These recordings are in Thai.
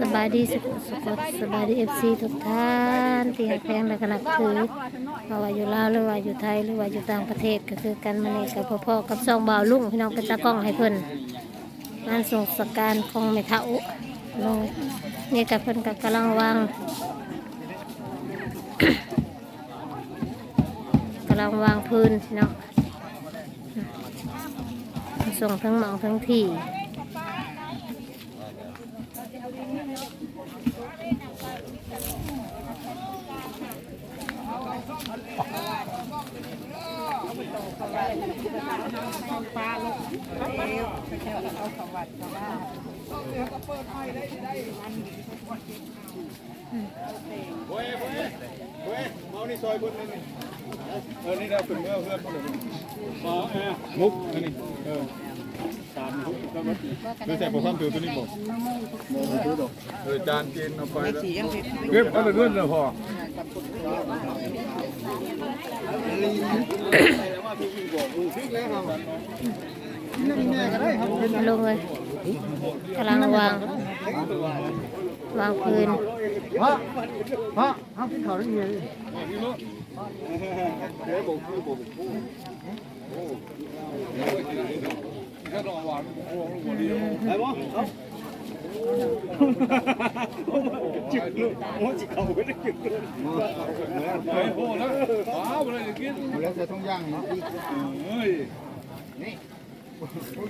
สบายดีสุขสุขสบายดีเอฟซีทุกท่านที่ให้แพงและกนับถือว่าอยู่ลาวหรือว่าอยู่ไทยหรือว่าอยู่ต่างประเทศก็คือกันมาเนี่กับพ่อๆกับซองบ่าวลุงพี่น้องเป็นตากล้องให้เพิ่นงานส่งสการของแม่เฒ่าลงนี่กับเพิ่นกับกำลังวางกำลังวางพื้นพี่น้องส่งทั้งหมองทั้งที่ เว้ยเว้ยเว้ยเมานี่ซอยบนนี่นี่เออนี่เราขึ้นเมื่อเพื่อนพวกเรามาเออมุกอันนี้เออ ดูแต่ผมทำตัวตัวนี้บอกเออจานกินเอาไปแล้วเก็บเอาเลยเงินเลยพอลงเลยกำลังวาง วางพื้นฮะฮะห้ามกินข้าวได้ยังไง เดี๋ยวบอกคือบอกก็รอหวานโอ้โหดีไอ้บ่จิกลูกโอ้จิกเขาไม่ได้จิกลูกไอ้โหแล้วว้าวอะไรกินแล้วจะต้องย่างนี่เฮ้ยนี่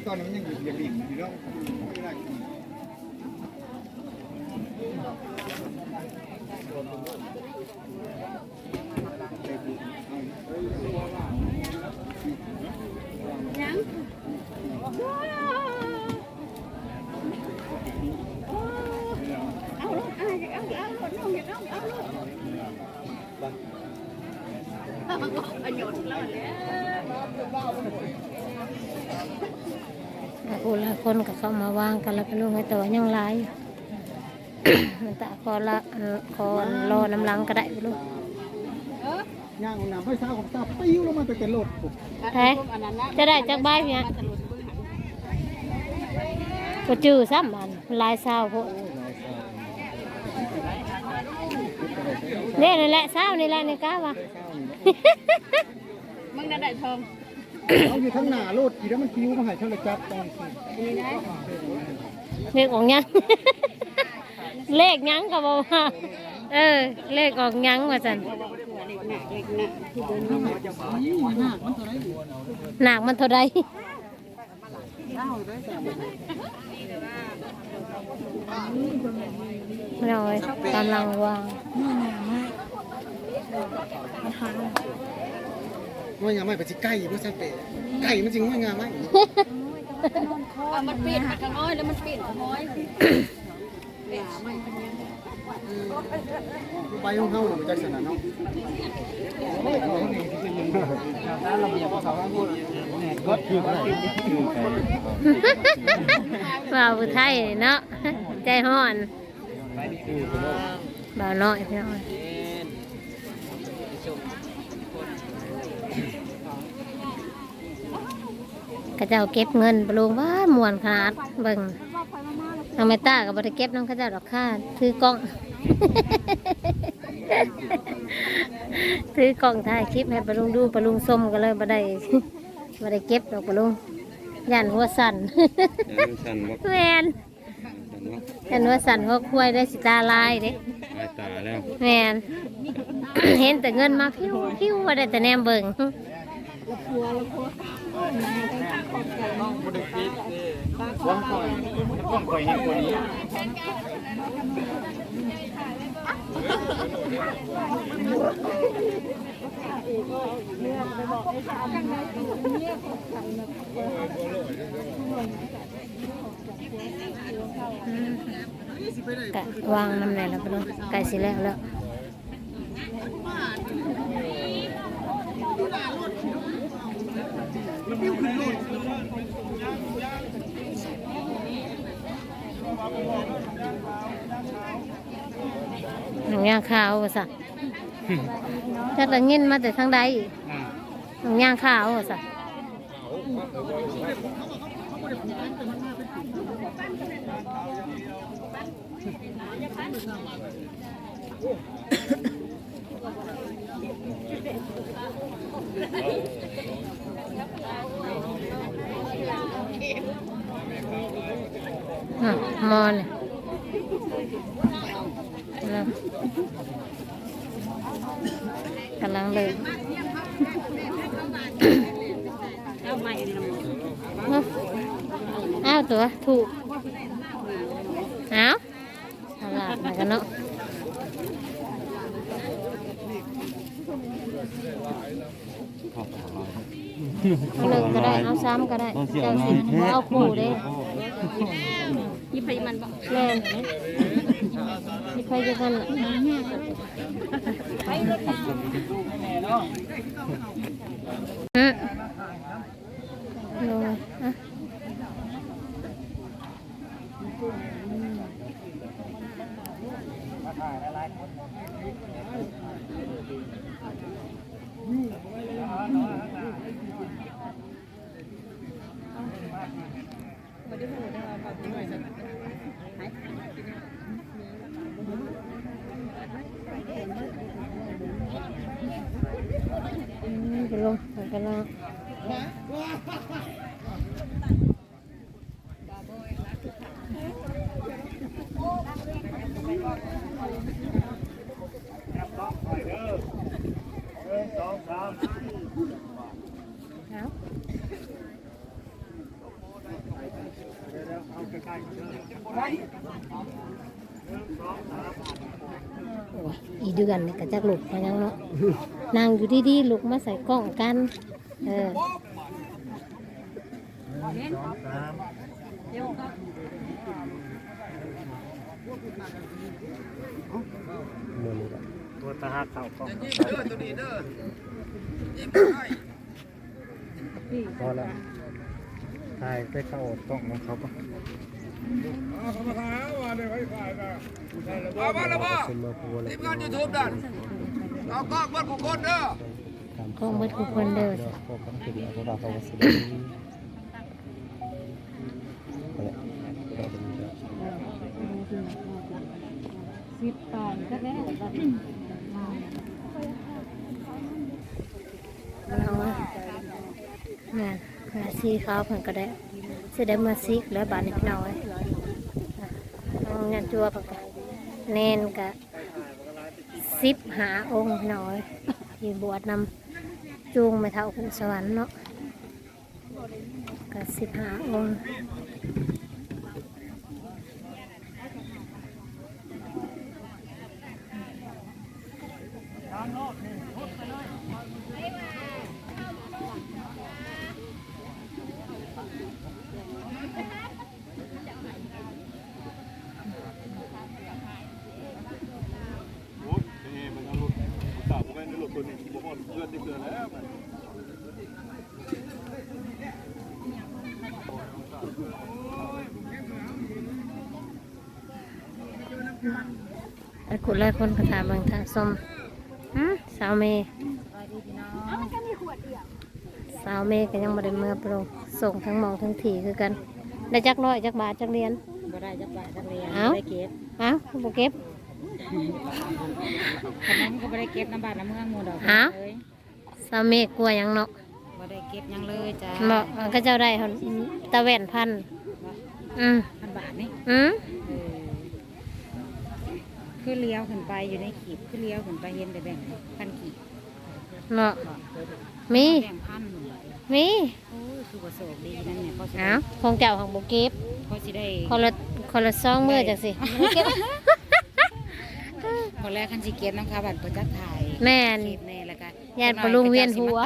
ตอนนี้มันยังอยู่อย่างดิ่งอยู่แล้วไม่ได้กิน ผู้ละคนก็เข้ามาวางกันแล้วก็ลงให้ตัวยังหลายมันตะคอละอันคอรอน้ำหลังก็ได้ไปลูกย่างน้ำไฟฟ้าของตาปิ้วลงมาไปเป็นรถใช่จะได้จากบ้านเนี่ยก็จื้อซ้ำมันลายเศร้าพวกนี่นี่แหละเศร้านี่แหละนี่ก้าวะมึงน่ะได้ทอง เอาอยู่ทั้งหน้ารถอีแล้วมันปิ้วมาให้เท่าไรจับตอนสินี่เลขออกยัง เลขยังก็บอกว่าเออ เลขออกยังว่าจันหนักเล็กหนักที่เดินนี่หนักมันเท่าไรเรากำลังวาง ว่งามไม่ไปที่ใกล้เพื่อสันเปะไก่มันจริงว่งามไม่มันปิดมันกระน้อยแล้วมันปิดกระน้อยไปห้องเฮาหรือจักสนาเนาะร้านระเบียบเขาว่าพูดก็คืออะไรบ่าวผู้ไทยเนาะใจห้อนบ่าวน้อยพี่น้อย กระเจ้าเก็บเงินปลุงว่ามวนขนาดเบิ่งทางเมตตากับบริเก็บน้องเข้าเจ้าดอกค่าถือกล้อง ถือกล้องถ่ายคลิปให้ปลุงดูปลุงส้มก็เลยบ่ได้บ่ได้เก็บดอกปลุงย่านหัวสั่นสั่นว่าแมนย่านหัวสั่นหัวควายได้สิตาลายเด้ตายตาแล้วแมนเห็นแต่เงินมาพิ้วพิ้วว่าได้แต่แนมเบิ่งว่างคอยว่างคอยเห็นคนนี้กะวางน้ำไหนแล้วปลุงไก่สิแล้ว แล้วหนังย่างข้าวว่าสัจักละเงินมาแต่ทางใดหนังย่างข้าวว่าสั อะมอเนี่ยกำลังเลยเอาใหม่นี่นะเอ้าวตัวถูกอ้าวเอาล่ะมากันเนาะ เอาเลิกก็ได้เอาซ้ำก็ได้เจ้าสิบ่เอาคู่เด้ยี่ไปมันบ่แน่ยี่ไปจะกันน่ะอืมลงอะ อืมไป ลงไปกันแล้วเอา อีเดือนนี่ก็จักลุกมายังเนาะนั่งอยู่ดีๆลุกมาใส่กล้องกัน เออตัวตาหักเข่าก็พอแล้วถ่ายไปเข้าต้องของเขาปะ เอาบ้านละบ่เป็นมาพัวเลยทีมงานยูทูบดันเอากล้องเบิ้ลกูคนเด้อกองเบิดทุกคนเด้อสิได้าเป็นแบตอนก็ได้แบบเอาวะแม่นมาซีเขาเพิ่นก็ได้สิได้มาซีกแล้วบาดนี้พี่น้อย องค์เนจัวปะกะแน่นกะสิบหาองค์พี่น้อยที่บวชนำจูงไปเท่าขุนสวรรค์เนาะกะสิบหาองค์ โอ้ยนี่มันเอารถสาวผมไม่ได้รถตัวนี้ผมหมด เลือดที่เกินแล้วไอ้คุณไล่คนกระถาบางทางส้มหืมสาวเมย์สาวเมย์ก็ยังบ่ได้เมื่อโปรส่งทั้งมองทั้งถี่คือกัน ได้จักร้อยจักบาทจักเรียนบ่ได้จักบาทจักเรียนเอาได้เก็บเอาวบ่เก็บ ขนมก็บ่ได้เก็บน้ำบาทน้ำเมืองหมู่ดอกเอ้าเลยสาวเมย์กลัวหยังเนาะบ่ได้เก็บหยังเลยจ้าบอกมันก็เจ้าได้คนตะแว่นพัน อืมพันบาทนี่อืมเออคือเลี้ยวขึ้นไปอยู่ในขีดคือเลี้ยวขึ้นไปเห็นแต่แบ่งพันขีดเนาะบอกมี แบ่งพันมีโอ้ยคือว่าโศกดีนั่นเนี่ยเขาสิเอ้าวของเจ้าของบ่เก็บ เขาสิได้คนละคนละซองมือจังสิบ่เก็บ พอแรกคันสิเก็บน้ำคาบัตรประจักษ์ถ่ายแม่น เก็บแน่แล้วก็ญาติปลุงเวียนหัว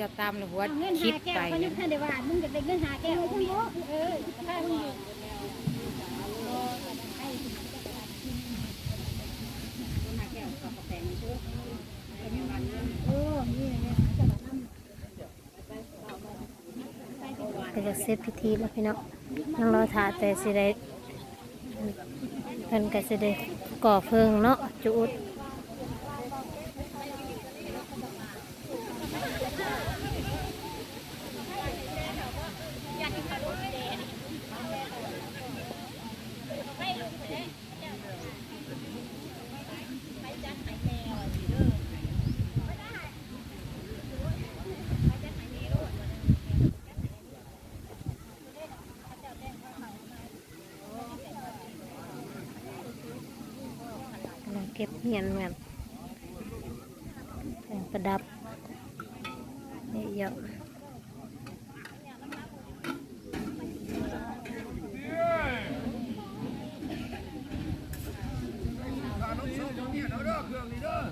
จะตำแล้วหัวคิดไปนะเดี๋ยวว่ามึงจะได้เงินหาแก้วคุณบ่เออถ้ามึงก็จะเสร็จพิธีแล้วพี่น้องยังรอถาแต่สิได้เพิ่นก็สิได้ ก่อเพลิงเนาะจุด เก็บเงียนเหมือนแผงประดับเยอะเครื่องนี้เด้อ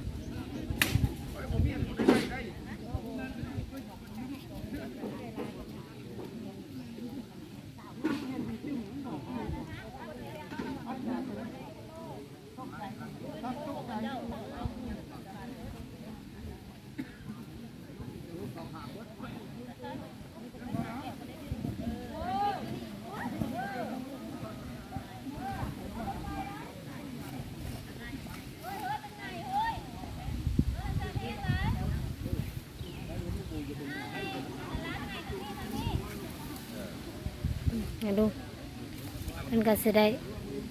ดูมันก็จะได้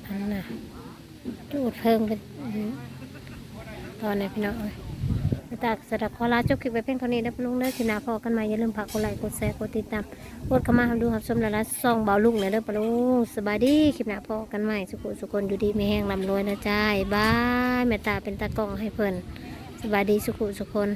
อันนั้นนะจูดเพิ่งเป็นตอนนี้พี่น้องเอ้ยไปตากสดับขอลาจบคลิปไปเพียงเท่านี้นะลุงเด้อสินาพอกันใหม่อย่าลืมฝากกดไลค์กดแชร์กดติดตามกดเข้ามาดูครับชมและละซองเบาลุงเลยเด้อปะลุงสบายดีคลิปหน้าพอกันใหม่สุขสุขคนอยู่ดีไม่แห้งลำรวยนะจ้าบายแม่ตาเป็นตากล้องให้เพิ่นสบายดีสุขสุขคน